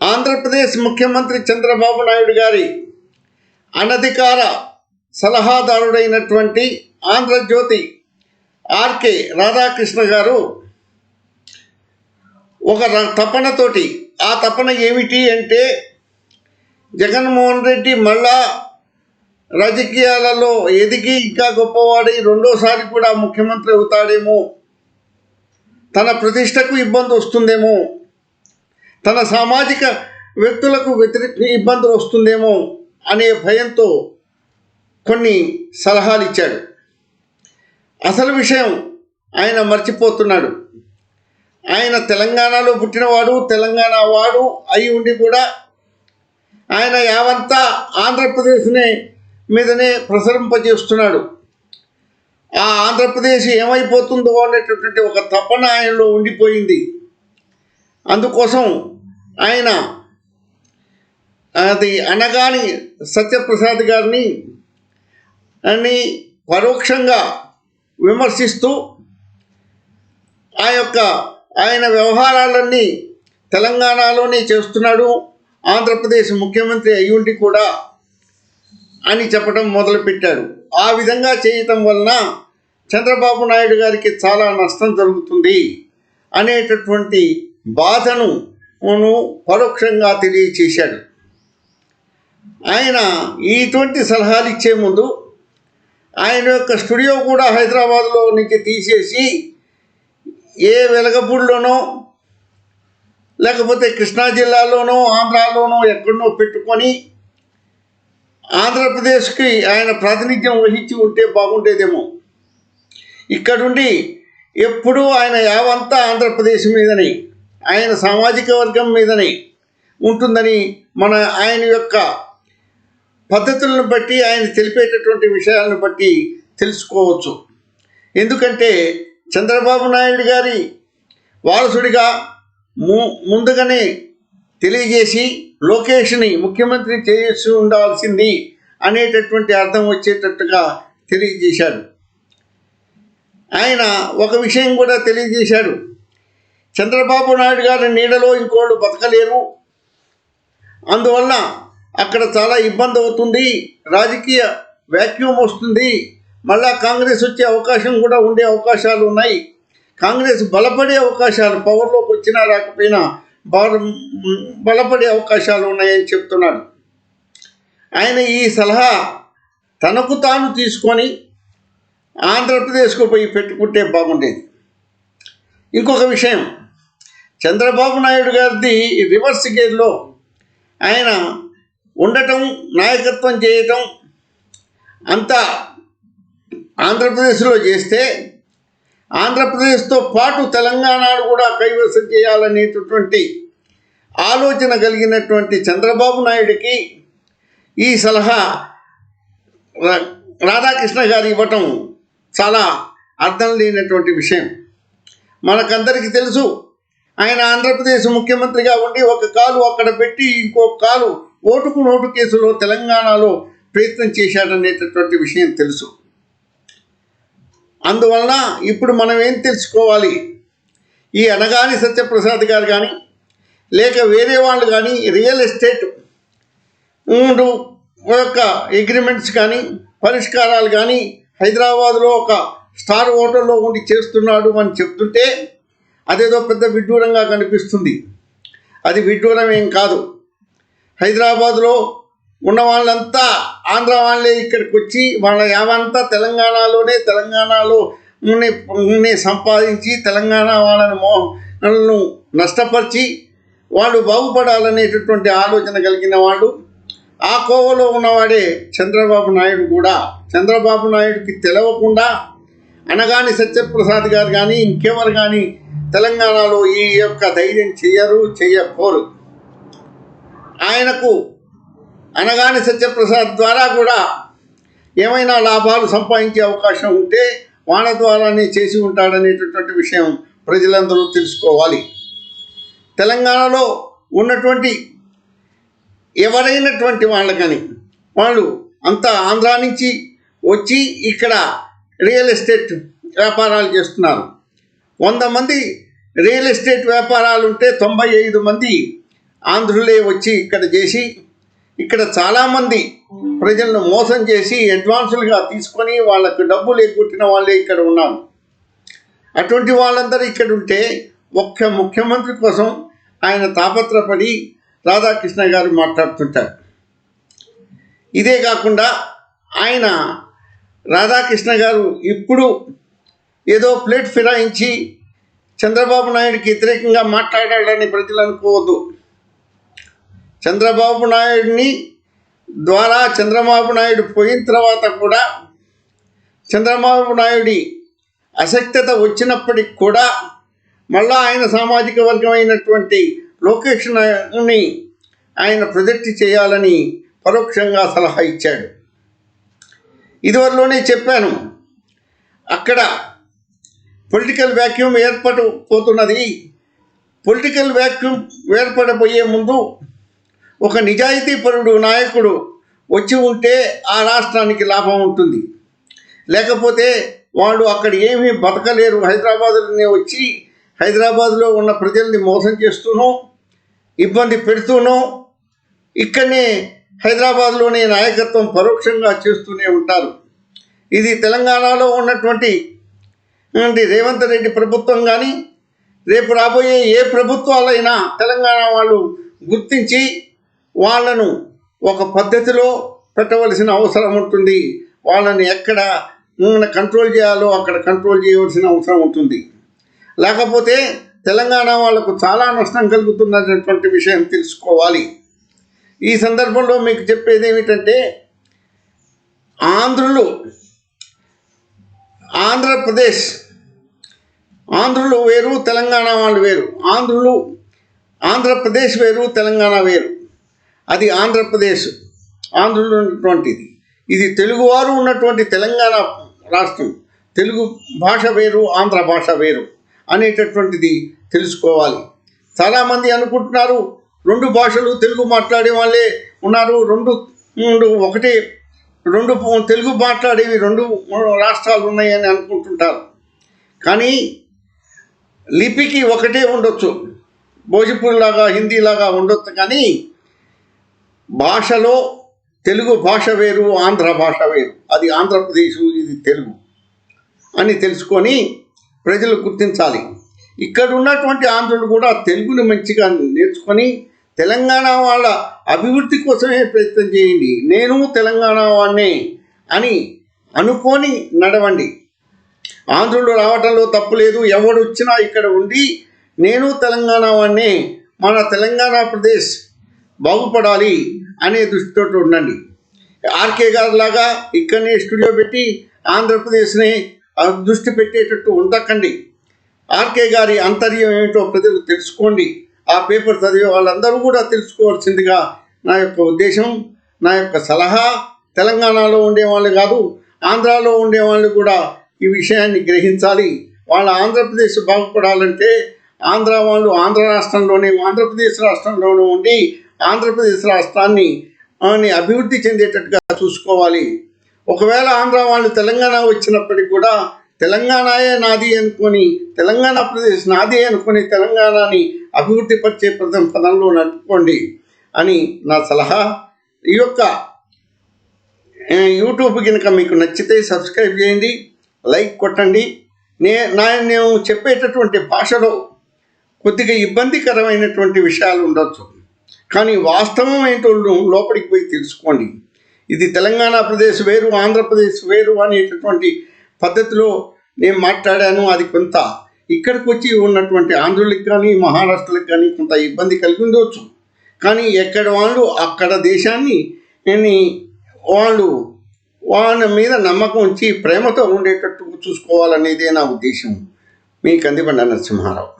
ఆంధ్రప్రదేశ్ ముఖ్యమంత్రి చంద్రబాబు నాయుడు గారి అనధికార సలహాదారుడైనటువంటి ఆంధ్రజ్యోతి ఆర్కే రాధాకృష్ణ గారు ఒక ర- తపనతోటి ఆ తపన ఏమిటి అంటే జగన్మోహన్ రెడ్డి మళ్ళా రాజకీయాలలో ఎదిగి ఇంకా గొప్పవాడి రెండోసారి కూడా ముఖ్యమంత్రి అవుతాడేమో తన ప్రతిష్టకు ఇబ్బంది వస్తుందేమో తన సామాజిక వ్యక్తులకు వ్యతిరేక ఇబ్బందులు వస్తుందేమో అనే భయంతో కొన్ని సలహాలు ఇచ్చాడు. అసలు విషయం ఆయన మర్చిపోతున్నాడు. ఆయన తెలంగాణలో పుట్టినవాడు తెలంగాణ వాడు అయి ఉండి కూడా ఆయన యావంతా ఆంధ్రప్రదేశ్నే మీదనే ప్రసరింపజేస్తున్నాడు. ఆ ఆంధ్రప్రదేశ్ ఏమైపోతుందో అనేటటువంటి ఒక తపన ఆయనలో ఉండిపోయింది. అందుకోసం ఆయన అది అనగాని సత్యప్రసాద్ గారిని అని పరోక్షంగా విమర్శిస్తూ ఆ యొక్క ఆయన వ్యవహారాలన్నీ తెలంగాణలోనే చేస్తున్నాడు. ఆంధ్రప్రదేశ్ ముఖ్యమంత్రి అయ్యుండి కూడా అని చెప్పడం మొదలుపెట్టాడు. ఆ విధంగా చేయటం వలన చంద్రబాబు నాయుడు గారికి చాలా నష్టం జరుగుతుంది అనేటటువంటి బాధను పరోక్షంగా తెలియచేశాడు. ఆయన ఇటువంటి సలహాలు ఇచ్చే ముందు ఆయన యొక్క స్టూడియో కూడా హైదరాబాద్లో నుంచి తీసేసి ఏ వెలగపూడిలోనో లేకపోతే కృష్ణా జిల్లాలోనో ఆంధ్రాలోనో ఎక్కడనో పెట్టుకొని ఆంధ్రప్రదేశ్కి ఆయన ప్రాతినిధ్యం వహించి ఉంటే బాగుండేదేమో. ఇక్కడుండి ఎప్పుడూ ఆయన యావంతా ఆంధ్రప్రదేశ్ మీదని ఆయన సామాజిక వర్గం మీదనే ఉంటుందని మన ఆయన యొక్క పద్ధతులను బట్టి ఆయన తెలిపేటటువంటి విషయాలను బట్టి తెలుసుకోవచ్చు. ఎందుకంటే చంద్రబాబు నాయుడు గారి వారసుడిగా ము ముందుగానే తెలియజేసి లోకేష్ని ముఖ్యమంత్రి చేసి ఉండాల్సింది అనేటటువంటి అర్థం వచ్చేటట్టుగా తెలియజేశాడు. ఆయన ఒక విషయం కూడా తెలియజేశాడు. చంద్రబాబు నాయుడు గారి నీడలో ఇంకోళ్ళు బతకలేరు. అందువల్ల అక్కడ చాలా ఇబ్బంది అవుతుంది. రాజకీయ వ్యాక్యూమ్ వస్తుంది. మళ్ళా కాంగ్రెస్ వచ్చే అవకాశం కూడా ఉండే అవకాశాలు ఉన్నాయి. కాంగ్రెస్ బలపడే అవకాశాలు పవర్లోకి వచ్చినా రాకపోయినా బలపడే అవకాశాలు ఉన్నాయని చెప్తున్నాడు. ఆయన ఈ సలహా తనకు తాను తీసుకొని ఆంధ్రప్రదేశ్కు పోయి పెట్టుకుంటే బాగుండేది. ఇంకొక విషయం చంద్రబాబు నాయుడు గారిది రివర్స్ గేర్లో ఆయన ఉండటం నాయకత్వం చేయటం అంతా ఆంధ్రప్రదేశ్లో చేస్తే ఆంధ్రప్రదేశ్తో పాటు తెలంగాణను కూడా కైవసం చేయాలనేటటువంటి ఆలోచన కలిగినటువంటి చంద్రబాబు నాయుడికి ఈ సలహా రా- రాధాకృష్ణ గారు ఇవ్వటం చాలా అర్థం లేనటువంటి విషయం. మనకందరికీ తెలుసు ఆయన ఆంధ్రప్రదేశ్ ముఖ్యమంత్రిగా ఉండి ఒక కాలు అక్కడ పెట్టి ఇంకో కాలు ఓటుకు నోటు కేసులో తెలంగాణలో ప్రయత్నం చేశాడనేటటువంటి విషయం తెలుసు. అందువలన ఇప్పుడు మనం ఏం తెలుసుకోవాలి? ఈ అనగాని సత్యప్రసాద్ గారు కానీ లేక వేరే వాళ్ళు కానీ రియల్ ఎస్టేట్ మూడు యొక్క అగ్రిమెంట్స్ కానీ పరిష్కారాలు కానీ హైదరాబాద్లో ఒక స్టార్ హోటల్లో ఉండి చేస్తున్నాడు అని చెప్తుంటే అదేదో పెద్ద విడ్డూరంగా కనిపిస్తుంది. అది విడ్డూరం ఏం కాదు. హైదరాబాద్లో ఉన్న వాళ్ళంతా ఆంధ్ర వాళ్ళే ఇక్కడికి వచ్చి వాళ్ళ యావంతా తెలంగాణలోనే తెలంగాణలో సంపాదించి తెలంగాణ వాళ్ళని మో నష్టపరిచి వాళ్ళు బాగుపడాలనేటటువంటి ఆలోచన కలిగిన వాళ్ళు ఆ కోవలో ఉన్నవాడే చంద్రబాబు నాయుడు కూడా. చంద్రబాబు నాయుడుకి తెలవకుండా అనగాని సత్యప్రసాద్ గారు కానీ ఇంకెవరు కానీ తెలంగాణలో ఈ యొక్క ధైర్యం చేయరు చేయకోరు ఆయనకు అనగాని సత్యప్రసాద్ ద్వారా కూడా ఏమైనా లాభాలు సంపాదించే అవకాశం ఉంటే వాళ్ళ ద్వారానే చేసి ఉంటాడనేటటువంటి విషయం ప్రజలందరూ తెలుసుకోవాలి. తెలంగాణలో ఉన్నటువంటి ఎవరైనటువంటి వాళ్ళకని వాళ్ళు అంతా ఆంధ్రా నుంచి వచ్చి ఇక్కడ రియల్ ఎస్టేట్ వ్యాపారాలు చేస్తున్నారు. వంద మంది రియల్ ఎస్టేట్ వ్యాపారాలు ఉంటే తొంభై ఐదు మంది ఆంధ్రులే వచ్చి ఇక్కడ చేసి ఇక్కడ చాలామంది ప్రజలను మోసం చేసి అడ్వాన్సులుగా తీసుకొని వాళ్ళకు డబ్బులు ఎగ్గొట్టిన వాళ్ళే ఇక్కడ ఉన్నారు అటువంటి వాళ్ళందరూ ఇక్కడ ఉంటే ఒక్క ముఖ్యమంత్రి కోసం ఆయన తాపత్రపడి రాధాకృష్ణ గారు మాట్లాడుతుంటారు. ఇదే కాకుండా ఆయన రాధాకృష్ణ గారు ఇప్పుడు ఏదో ప్లేట్ ఫిరాయించి చంద్రబాబు నాయుడికి వ్యతిరేకంగా మాట్లాడాలని ప్రజలు అనుకోవద్దు. చంద్రబాబు నాయుడిని ద్వారా చంద్రబాబు నాయుడు పోయిన తర్వాత కూడా చంద్రబాబు నాయుడి అసక్తత వచ్చినప్పటికి కూడా మళ్ళా ఆయన సామాజిక వర్గం అయినటువంటి లోకేష్ నాయుడిని ఆయన ప్రొజెక్ట్ చేయాలని పరోక్షంగా సలహా ఇచ్చాడు. ఇదివరలోనే చెప్పాను అక్కడ పొలిటికల్ వ్యాక్యూమ్ ఏర్పడిపోతున్నది. పొలిటికల్ వ్యాక్యూమ్ ఏర్పడబోయే ముందు ఒక నిజాయితీపరుడు నాయకుడు వచ్చి ఉంటే ఆ రాష్ట్రానికి లాభం ఉంటుంది. లేకపోతే వాళ్ళు అక్కడ ఏమీ బతకలేరు. హైదరాబాద్లోనే వచ్చి హైదరాబాద్లో ఉన్న ప్రజల్ని మోసం చేస్తూనో ఇబ్బంది పెడుతూనో ఇక్కడనే హైదరాబాద్లోనే నాయకత్వం పరోక్షంగా చేస్తూనే ఉంటారు. ఇది తెలంగాణలో ఉన్నటువంటి అంటే రేవంత్ రెడ్డి ప్రభుత్వం కానీ రేపు రాబోయే ఏ ప్రభుత్వాలైనా తెలంగాణ వాళ్ళు గుర్తించి వాళ్ళను ఒక పద్ధతిలో పెట్టవలసిన అవసరం ఉంటుంది. వాళ్ళని ఎక్కడ కంట్రోల్ చేయాలో అక్కడ కంట్రోల్ చేయవలసిన అవసరం ఉంటుంది. లేకపోతే తెలంగాణ వాళ్ళకు చాలా నష్టం కలుగుతున్నటువంటి విషయం తెలుసుకోవాలి. ఈ సందర్భంలో మీకు చెప్పేది ఏమిటంటే ఆంధ్రులు ఆంధ్రప్రదేశ్. ఆంధ్రులు వేరు తెలంగాణ వాళ్ళు వేరు. ఆంధ్రులు ఆంధ్రప్రదేశ్ వేరు తెలంగాణ వేరు. అది ఆంధ్రప్రదేశ్ ఆంధ్రులు ఉన్నటువంటిది. ఇది తెలుగువారు ఉన్నటువంటి తెలంగాణ రాష్ట్రం. తెలుగు భాష వేరు ఆంధ్ర భాష వేరు అనేటటువంటిది తెలుసుకోవాలి. చాలామంది అనుకుంటున్నారు రెండు భాషలు తెలుగు మాట్లాడే వాళ్ళే ఉన్నారు రెండు రెండు ఒకటే రెండు తెలుగు మాట్లాడేవి రెండు రాష్ట్రాలు ఉన్నాయని అనుకుంటుంటారు. కానీ లిపికి ఒకటే ఉండొచ్చు. భోజపూర్లాగా హిందీలాగా ఉండొచ్చు కానీ భాషలో తెలుగు భాష వేరు ఆంధ్ర భాష వేరు. అది ఆంధ్రప్రదేశ్ ఇది తెలుగు అని తెలుసుకొని ప్రజలు గుర్తించాలి. ఇక్కడ ఉన్నటువంటి ఆంధ్రులు కూడా తెలుగుని మంచిగా నేర్చుకొని తెలంగాణ వాళ్ళ అభివృద్ధి కోసమే ప్రయత్నం చేయండి. నేను తెలంగాణ వాడినే అని అనుకొని నడవండి. ఆంధ్రులు రావటంలో తప్పు లేదు. ఎవడు వచ్చినా ఇక్కడ ఉండి నేను తెలంగాణ వాడినే మన తెలంగాణ ప్రదేశ్ బాగుపడాలి అనే దృష్టితో ఉండండి. ఆర్కే గారు లాగా ఇక్కడనే స్టూడియో పెట్టి ఆంధ్రప్రదేశ్ని దృష్టి పెట్టేటట్టు ఉండకండి. ఆర్కే గారి అంతర్యం ఏమిటో ప్రజలు తెలుసుకోండి. ఆ పేపర్ చదివే వాళ్ళందరూ కూడా తెలుసుకోవాల్సిందిగా నా యొక్క ఉద్దేశం నా యొక్క సలహా. తెలంగాణలో ఉండేవాళ్ళు కాదు ఆంధ్రాలో ఉండేవాళ్ళు కూడా ఈ విషయాన్ని గ్రహించాలి. వాళ్ళ ఆంధ్రప్రదేశ్ బాగుపడాలంటే ఆంధ్ర వాళ్ళు ఆంధ్ర రాష్ట్రంలోనే ఆంధ్రప్రదేశ్ రాష్ట్రంలోనూ ఉండి ఆంధ్రప్రదేశ్ రాష్ట్రాన్ని అభివృద్ధి చెందేటట్టుగా చూసుకోవాలి. ఒకవేళ ఆంధ్ర వాళ్ళు తెలంగాణ వచ్చినప్పటికి కూడా తెలంగాణయే నాది అనుకొని తెలంగాణ ప్రదేశ్ నాది అనుకొని తెలంగాణని అభివృద్ధి పరిచే ప్రథమ పదంలో నడుపుకోండి అని నా సలహా. ఈ యొక్క యూట్యూబ్ కనుక మీకు నచ్చితే సబ్స్క్రైబ్ చేయండి లైక్ కొట్టండి. నే నా నేను చెప్పేటటువంటి భాషలో కొద్దిగా ఇబ్బందికరమైనటువంటి విషయాలు ఉండొచ్చు. కానీ వాస్తవం ఏంటో లోపలికి పోయి తెలుసుకోండి. ఇది తెలంగాణ ప్రదేశ్ వేరు ఆంధ్రప్రదేశ్ వేరు అనేటటువంటి పద్ధతిలో నేను మాట్లాడాను అది కొంత ఇక్కడికి వచ్చి ఉన్నటువంటి ఆంధ్రులకు కానీ మహారాష్ట్రలకు కానీ కొంత ఇబ్బంది కలిగి ఉండవచ్చు కానీ ఎక్కడ వాళ్ళు అక్కడ దేశాన్ని వాళ్ళు వాళ్ళ మీద నమ్మకం ఉంచి ప్రేమతో ఉండేటట్టు చూసుకోవాలనేదే నా ఉద్దేశం. మీ కందిబండ నరసింహారావు.